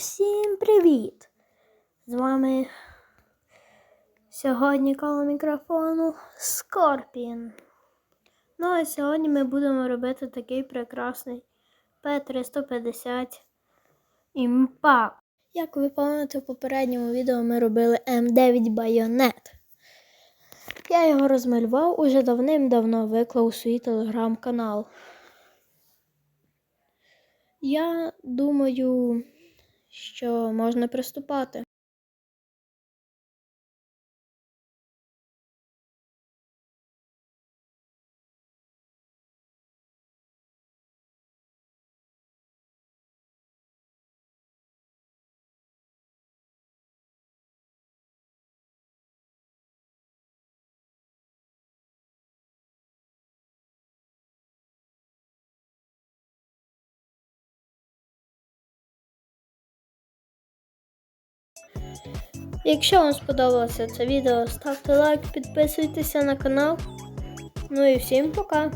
Всім привіт! З вами сьогодні коло мікрофону Скорпін. Ну а сьогодні ми будемо робити такий прекрасний P350 Impact. Як ви пам'ятаєте, в попередньому відео ми робили М9 байонет. Я його розмалював уже давним-давно виклав у свій телеграм-канал. Я думаю, що можна приступати. Якщо вам сподобалося це відео, ставте лайк, підписуйтеся на канал. Ну і всім пока!